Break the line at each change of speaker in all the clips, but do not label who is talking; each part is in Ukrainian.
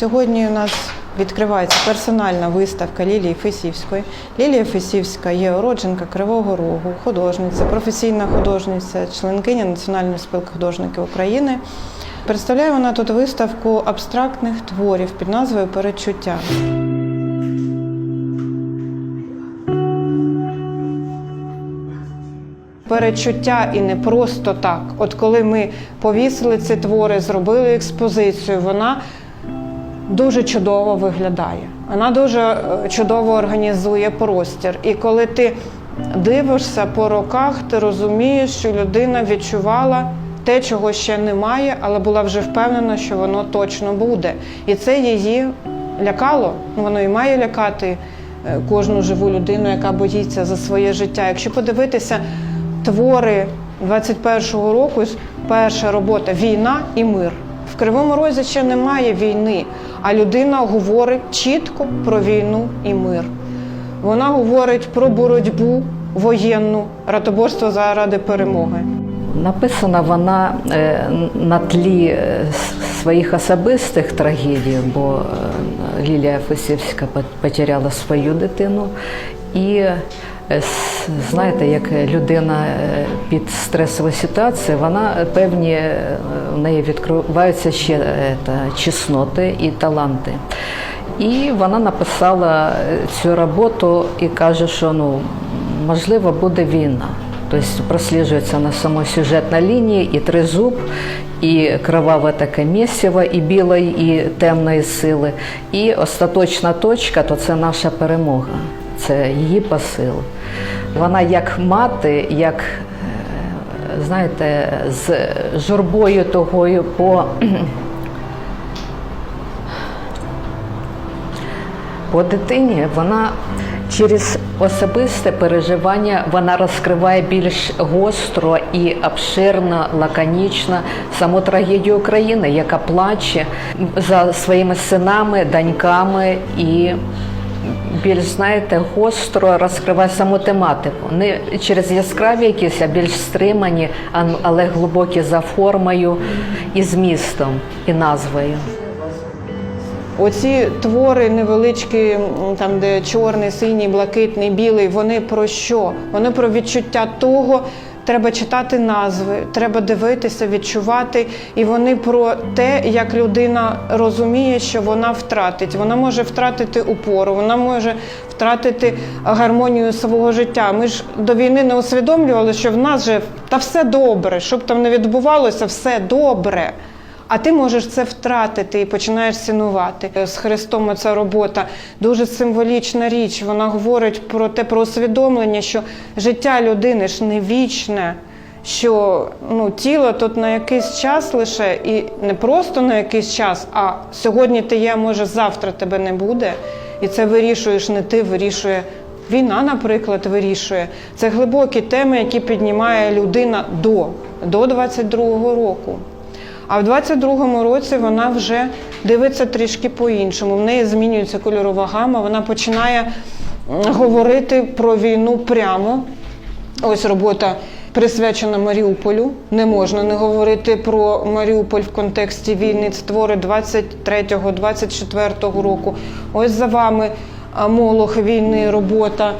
Сьогодні у нас відкривається персональна виставка Лілії Фесівської. Лілія Фесівська є уродженка Кривого Рогу, художниця, професійна художниця, членкиня Національної спілки художників України. Представляє вона тут виставку абстрактних творів під назвою Передчуття. перечуття і не просто так. От коли ми повісили ці твори, зробили експозицію, вона дуже чудово виглядає. Вона дуже е, чудово організує простір. І коли ти дивишся по роках, ти розумієш, що людина відчувала те, чого ще немає, але була вже впевнена, що воно точно буде. І це її лякало. Воно і має лякати е, кожну живу людину, яка боїться за своє життя. Якщо подивитися твори 21-го року, перша робота Війна і мир. В Кривому Розі ще немає війни, а людина говорить чітко про війну і мир. Вона говорить про боротьбу воєнну, ратоборство заради перемоги.
Написана вона е, на тлі е, своїх особистих трагедій, бо е, Лілія Фесівська потеряла свою дитину. І знаєте, як людина е, під стресовою ситуацією, вона е, певні е, в неї відкриваються ще та, чесноти і таланти. І вона написала цю роботу і каже, що ну можливо буде війна. Тобто прослежується на самой сюжетній лінії і тризуб, і кроваве таке місиво, і білої, і темної сили. І остаточна точка то це наша перемога, це її посил. Вона як мати, як е, знаєте, з журбою тогою по По дитині вона через особисте переживання вона розкриває більш гостро і обширно, лаконічно саму трагедію України, яка плаче за своїми синами, доньками і більш знаєте, гостро розкриває саму тематику. Не через яскраві якісь, а більш стримані, але глибокі за формою і змістом, і назвою.
Оці твори невеличкі, там де чорний, синій, блакитний, білий, вони про що? Вони про відчуття того. Треба читати назви, треба дивитися, відчувати, і вони про те, як людина розуміє, що вона втратить. Вона може втратити упору, вона може втратити гармонію свого життя. Ми ж до війни не усвідомлювали, що в нас же та все добре, щоб там не відбувалося, все добре. А ти можеш це втратити і починаєш цінувати. З Христом ця робота дуже символічна річ. Вона говорить про те, про усвідомлення, що життя людини ж не вічне, що ну, тіло тут на якийсь час лише, і не просто на якийсь час, а сьогодні ти є, може завтра тебе не буде. І це вирішуєш не ти, вирішує війна, наприклад, вирішує. Це глибокі теми, які піднімає людина до, до 22-го року. А в 22-му році вона вже дивиться трішки по-іншому. В неї змінюється кольорова гама, вона починає говорити про війну прямо. Ось робота присвячена Маріуполю. Не можна не говорити про Маріуполь в контексті війни. Це твори 23-24 року. Ось за вами молох війни, робота.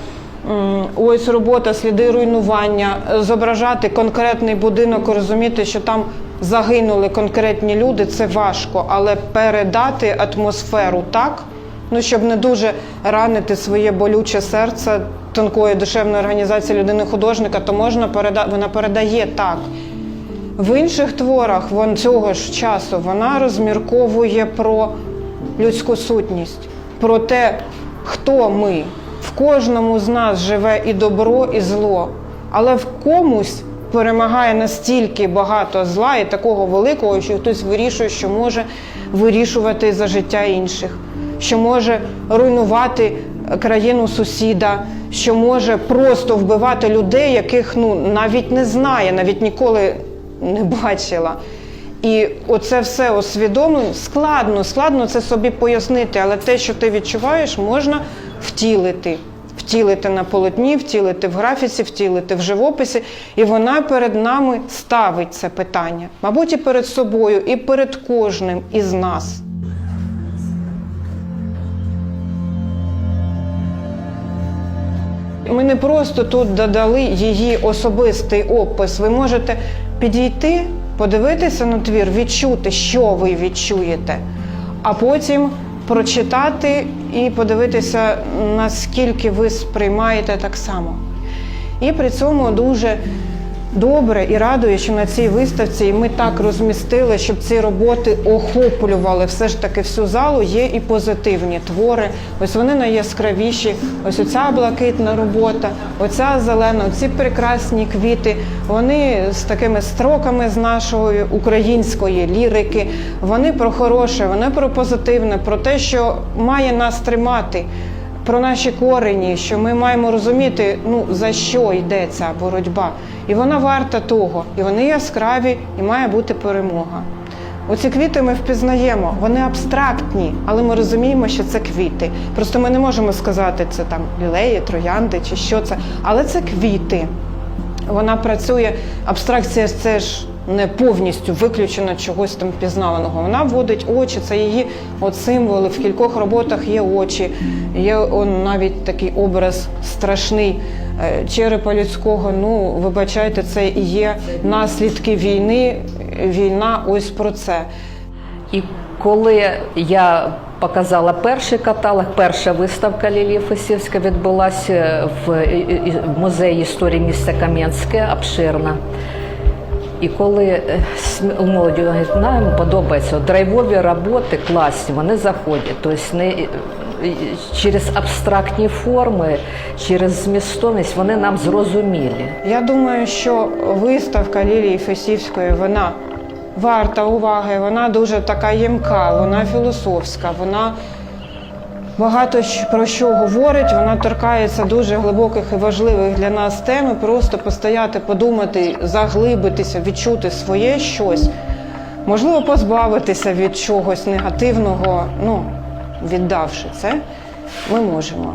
Ось робота, сліди руйнування, зображати конкретний будинок, розуміти, що там загинули конкретні люди, це важко, але передати атмосферу так, ну щоб не дуже ранити своє болюче серце тонкої душевної організації людини-художника, то можна переда... вона передає так. В інших творах вон цього ж часу вона розмірковує про людську сутність, про те, хто ми. В кожному з нас живе і добро, і зло, але в комусь перемагає настільки багато зла і такого великого, що хтось вирішує, що може вирішувати за життя інших, що може руйнувати країну сусіда, що може просто вбивати людей, яких ну навіть не знає, навіть ніколи не бачила. І оце все усвідомлено складно, складно це собі пояснити, але те, що ти відчуваєш, можна втілити втілити на полотні, втілити в графіці, втілити в живописі. І вона перед нами ставить це питання, мабуть, і перед собою, і перед кожним із нас. Ми не просто тут додали її особистий опис. Ви можете підійти, подивитися на твір, відчути, що ви відчуєте, а потім прочитати і подивитися, наскільки ви сприймаєте так само. І при цьому дуже добре і радує, що на цій виставці ми так розмістили, щоб ці роботи охоплювали все ж таки всю залу. Є і позитивні твори. Ось вони найяскравіші. Ось оця блакитна робота, оця зелена, ці прекрасні квіти. Вони з такими строками з нашої української лірики. Вони про хороше, вони про позитивне, про те, що має нас тримати про наші корені, що ми маємо розуміти, ну за що йде ця боротьба. І вона варта того, і вони яскраві, і має бути перемога. Оці квіти ми впізнаємо, вони абстрактні, але ми розуміємо, що це квіти. Просто ми не можемо сказати, це там лілеї, троянди чи що це, але це квіти. Вона працює, абстракція це ж не повністю виключено чогось там пізнаваного. Вона вводить очі, це її от символи. В кількох роботах є очі, є он, навіть такий образ страшний е, черепа людського. Ну, вибачайте, це і є наслідки війни. Війна ось про це.
І коли я показала перший каталог, перша виставка Лілії Фесівська відбулася в музеї історії міста Кам'янське, обширна. І коли е, молоді нам подобається драйвові роботи класні, вони заходять. Тобто не і- через абстрактні форми, через змістовність вони нам зрозумілі.
Я думаю, що виставка Лілії Фесівської вона варта уваги, вона дуже така ємка, вона філософська, вона багато про що говорить, вона торкається дуже глибоких і важливих для нас тем. І Просто постояти, подумати, заглибитися, відчути своє щось, можливо, позбавитися від чогось негативного, ну, віддавши це, ми можемо.